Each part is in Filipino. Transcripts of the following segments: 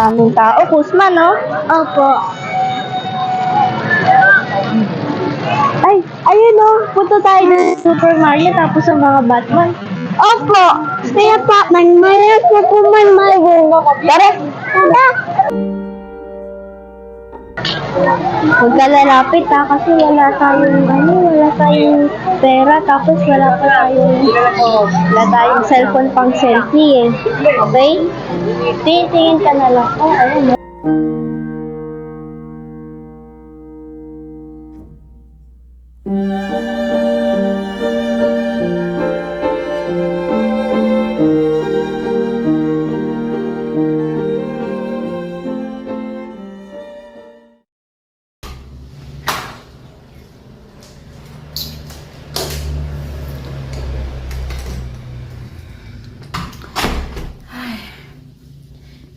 Daming tao, Kusma, no? Opo. Ay, ayun no, punta tayo ng Super Mario tapos sa mga Batman. Opo. Kaya pa, man, mayroon na po man mayroon. Tara! Tara. Huwag ka lalapit ha, kasi wala tayong ano, wala tayong pera, tapos wala pa tayong, wala tayong cellphone pang selfie eh. Okay? Tingin ka na lang. Oh, ayun.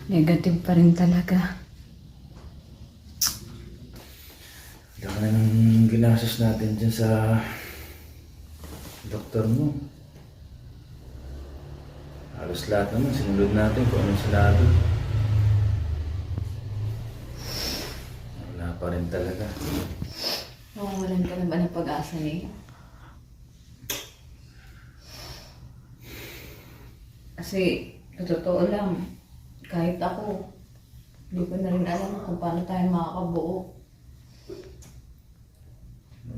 Negative pa rin talaga. Laki na ng ginastos natin dyan sa doktor mo. Halos lahat naman, sinunod natin kung anong sinabi. Wala pa rin talaga. Mawawalan ka na ba ng pag-asa eh? Kasi, totoo lang, kahit ako, hindi ko na rin alam kung paano tayo makakabuo.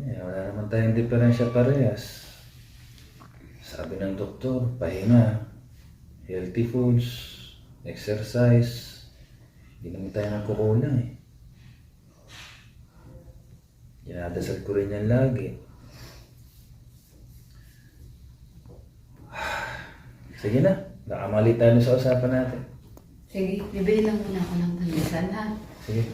Eh, wala naman tayong diferensya parehas. Sabi ng doktor, pahinga, healthy foods, exercise. Hindi naman tayo nagkukulang eh. Dinadasal ko rin yan lagi. Sige na, nakamali tayo sa usapan natin. Sige, bibili lang muna ako ng pandesal ha. Sige.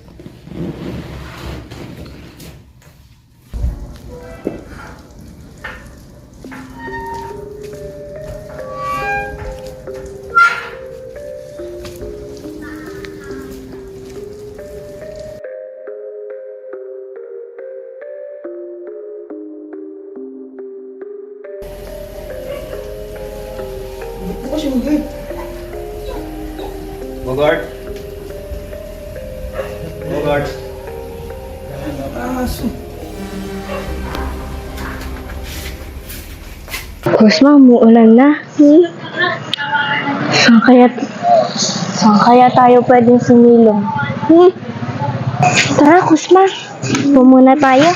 Aso. Kusma, umuulan na. Hmm? Saan kaya, saan kaya tayo pwedeng sumilong? Hmm? Tara, Kusma. Pumuna tayo.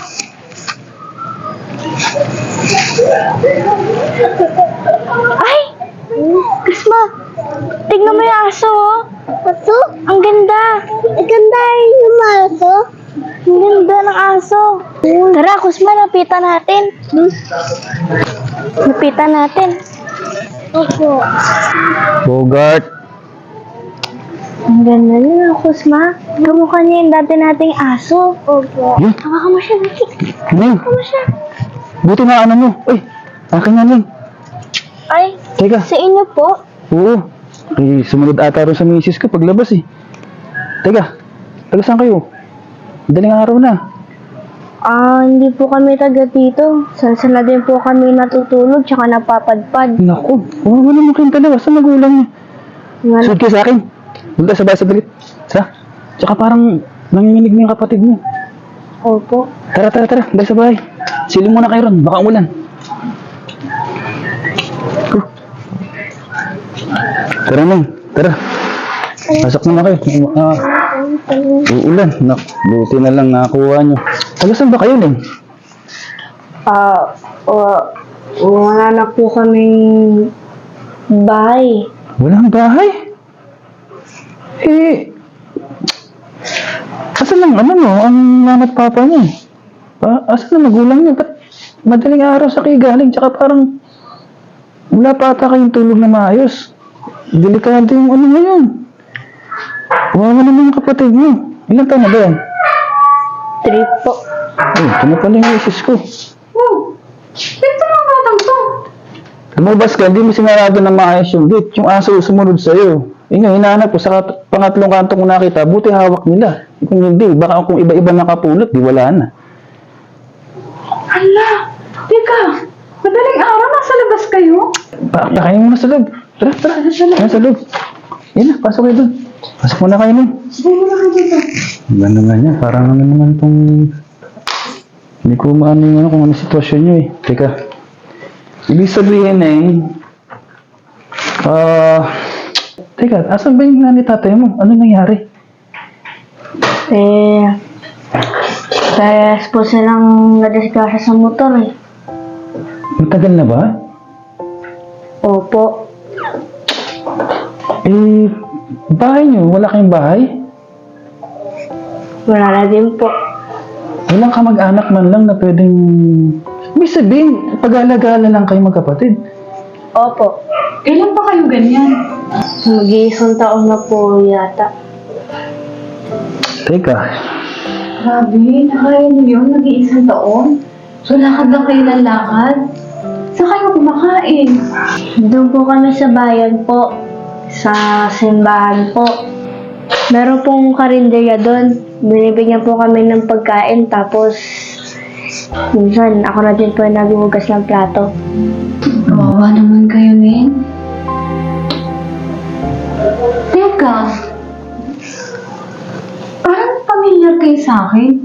Ay! Kusma, tignan mo yung aso, oh. Aso? Ang ganda. Ang ganda yung aso. Ang ganda ng aso. Tara, Kusma, lapitan natin. Hmm? Lapitan natin. Opo. Bogart! Ang ganda niya, Kusma. Kamukha niya yung dati nating aso. Opo. Yun! Hawakan mo siya, dali. Neng! Hawakan mo siya. Buti na ano mo! Uy! Akin na Neng! Ay, Teka! sa inyo po. Oo. Ay, sumunod ata rin sa misis ko paglabas eh. Teka, taga saan kayo? Daling araw na. Ah, hindi po kami taga dito. Sansan na din po kami natutulog tsaka napapadpad. Naku, wala mo kayong dalawa. Saan magulang niya? Nga, Sunod kayo sa akin. Punta sa bahay sa dalit. Sa? Tsaka parang nanginginig na yung kapatid mo. opo. Tara, tara, tara. Dahil sa bahay. Siling muna kayo ron. Baka umulan. Tara nang. Tara. Pasok na kayo. Ah, uulan. Nak, buti na lang nakakuha nyo. Saan ba kayo, Neng? Ah, uh, wala na po kaming bahay. Walang bahay. Eh, asan lang, ano mo, ang mama at papa niya? Pa, asan na magulang niya? Ba't madaling araw sa kayo galing? Tsaka parang wala pa ata kayong tulog na maayos. Delikado yung ano ngayon. Wawa naman yung kapatid mo. Ilan taon na ba yan? Trip po. Ay, ito na pala yung misis ko. Oh! Ito mga batang to! Lumabas ka, hindi mo sinarado na maayos yung gate. Yung aso sumunod sa'yo. Eh nga, hinahanap ko. Sa kat- pangatlong kanto ko nakita, buti hawak nila. Kung hindi, baka kung iba-iba nakapulot, di wala na. Hala! Teka! Madaling araw, nasa labas kayo? Pa, kain mo na sa loob. Tara, tara. Yan sa loob. Yan na, pasok kayo doon. Pasok muna kayo nun. Sige mo na kayo dito. Ganda nga niya. Parang ano naman itong... Hindi ko maano yung ano kung ano sitwasyon niyo eh. Teka. Ibig sabihin eh... Ah... teka, asan ba yung nanay tatay mo? Ano nangyari? Eh, kaya po silang nadisgrasya sa motor eh. Matagal na ba? Opo. Eh, bahay niyo, wala kayong bahay? Wala na din po. Walang kamag-anak man lang na pwedeng... Ibig sabihin, pag-alagala lang kayo magkapatid. Opo. Kailan pa kayo ganyan? Mag-iisang taon na po yata. Teka, Grabe, nakaya niyo yun, nag-iisang taon. So, lakad lang kayo ng lakad. Saan kayo kumakain? Doon po kami sa bayan po. Sa simbahan po. Meron pong karinderya doon. Binibigyan po kami ng pagkain tapos minsan ako na din po yung naghuhugas ng plato. Kawawa naman kayo, Nen. Teka. Parang pamilyar kayo sa akin.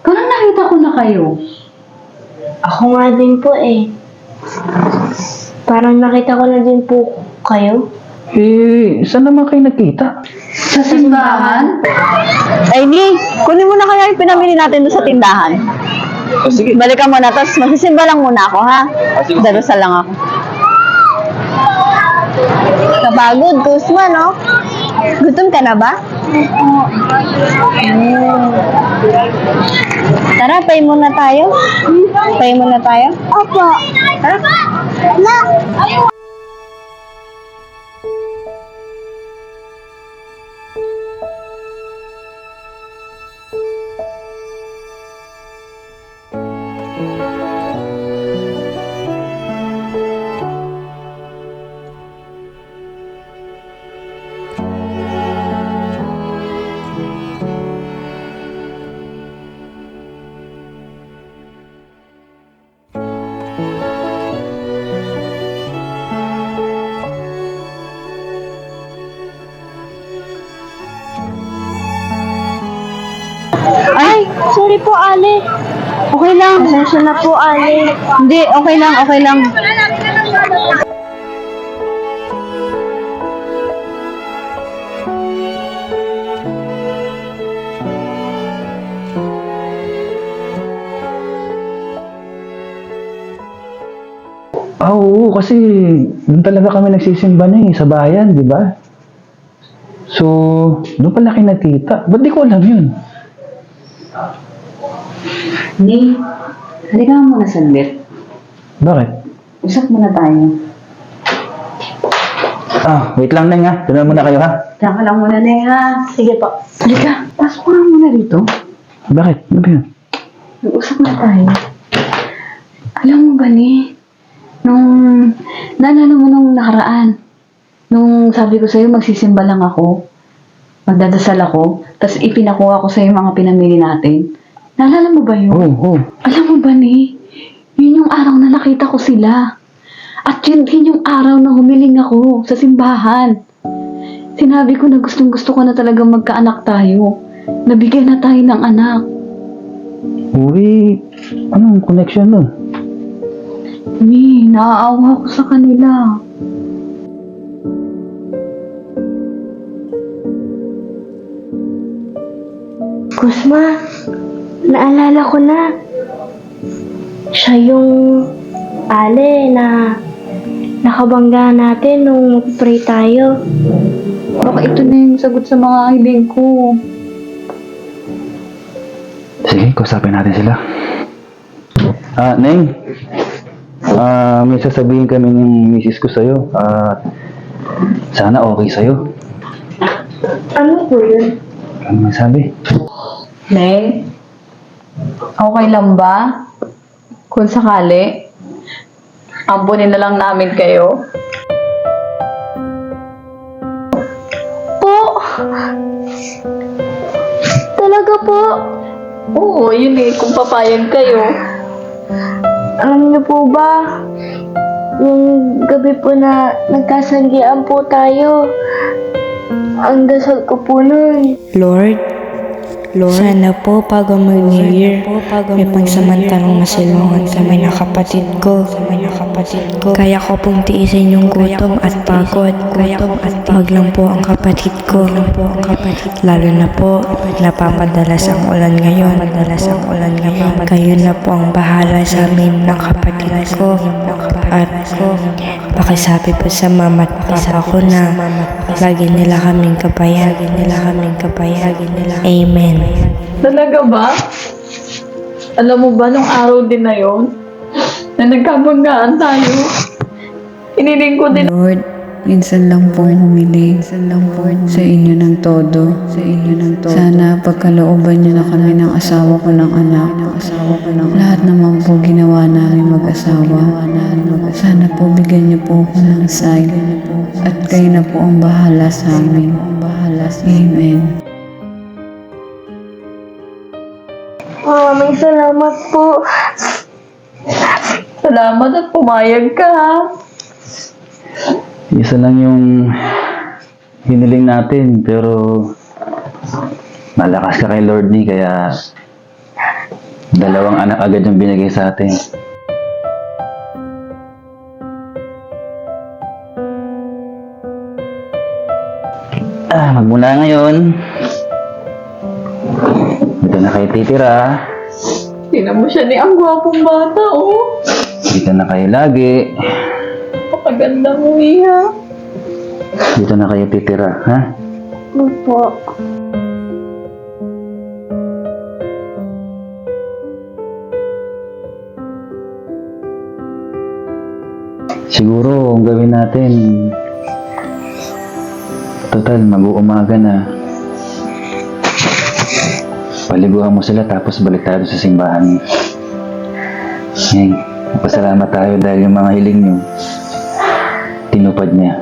Parang nakita ko na kayo. Ako nga din po eh. Parang nakita ko na din po kayo. Eh, saan naman kayo nakita? Sa simbahan? Ay, Ni, kunin mo na kaya yung pinamili natin doon sa tindahan. sige. Balikan mo na, tapos magsisimba lang muna ako, ha? Darusal lang ako. Kapagod, Kusma, no? Gutom ka na ba? Mm. Tara, pay muna tayo. Pay muna tayo. Opo. Tara. Na. Ay, sorry po, Ale. Okay lang. Pasensya na po, Ale. Hindi, okay lang, okay lang. Ah, oo, kasi doon talaga kami nagsisimba na eh, sa bayan, di ba? So, doon pala kayo nakita. Ba't di ko alam yun? Ni, halika nga muna saglit. Bakit? Usap muna tayo. Ah, wait lang na nga. Doon muna kayo ha. Diyan ka lang muna, Neng, ha? Sige po. Halika, pasok ka nga muna rito. Bakit? Ano ba yun? Mag-usap na tayo. Alam mo ba ni, nung, naalala mo nung nakaraan, nung sabi ko sa'yo magsisimba lang ako, magdadasal ako, tapos ipinakuha ko sa'yo yung mga pinamili natin. Naalala mo ba yun? Oo, oo. Alam mo ba ni, yun yung araw na nakita ko sila. At yun din yung araw na humiling ako sa simbahan. Sinabi ko na gustong gusto ko na talaga magkaanak tayo. Nabigyan na tayo ng anak. Uy, anong connection nun? Mi, naaawa ko sa kanila. Kusma, naalala ko na. Siya yung Ale na nakabangga natin nung pray tayo. Baka ito na yung sagot sa mga hiling ko. Sige, kusapin natin sila. Ah, Neng. Ah, may sasabihin kami ng misis ko sa'yo. Ah, sana okay sa'yo. Ano po yun? Ano may Neng, okay lang ba? Kung sakali, ampunin na lang namin kayo. Po! Talaga po. Oo, yun eh, kung papayag kayo. Alam niyo po ba, yung gabi po na nagkasanggian po tayo, Ang dasal ko po nun. Lord, Lord, sana po bago mag-New Year, may pagsamantalang masilungan kami ng kapatid ko. Kaya ko pong tiisin yung gutom at pagod. Gutom at Wag lang po ang kapatid ko. Lalo na po, napapadalas ang ulan ngayon. Napapadalas ang ulan ngayon. Kayo na po ang bahala sa amin ng kapatid ko. At pakisabi po sa mama at papa ko na lagi nila kaming kabayan. Lagi nila kaming kabayan. Amen. Talaga ba? Alam mo ba, nung araw din na yon na nagkabanggaan tayo, hiniling ko din Lord, minsan lang pong humiling minsan lang po sa inyo ng todo. Sa inyo ng todo. Sana pagkalooban niyo na kami ng asawa ko ng anak. Ng asawa ko ng Lahat naman po ginawa namin mag-asawa. Sana po bigyan niyo po ako ng sign. At kayo na po ang bahala sa amin. Bahala sa Amen. Maraming salamat po. salamat at pumayag ka ha. Isa lang yung hiniling natin, pero malakas ka kay Lord ni, kaya dalawang anak agad yung binigay sa atin. Ah, magmula ngayon, kayo titira, Tingnan mo siya ni ang gwapong bata, oh. dito na kayo lagi, Napakaganda mo, Iha. dito na kayo titira, ha? Opo. Siguro, ang gawin natin, total, mag-uumaga na. Paliguan mo sila tapos balik tayo sa simbahan. Ngayon, pasalamat tayo dahil yung mga hiling nyo, tinupad niya.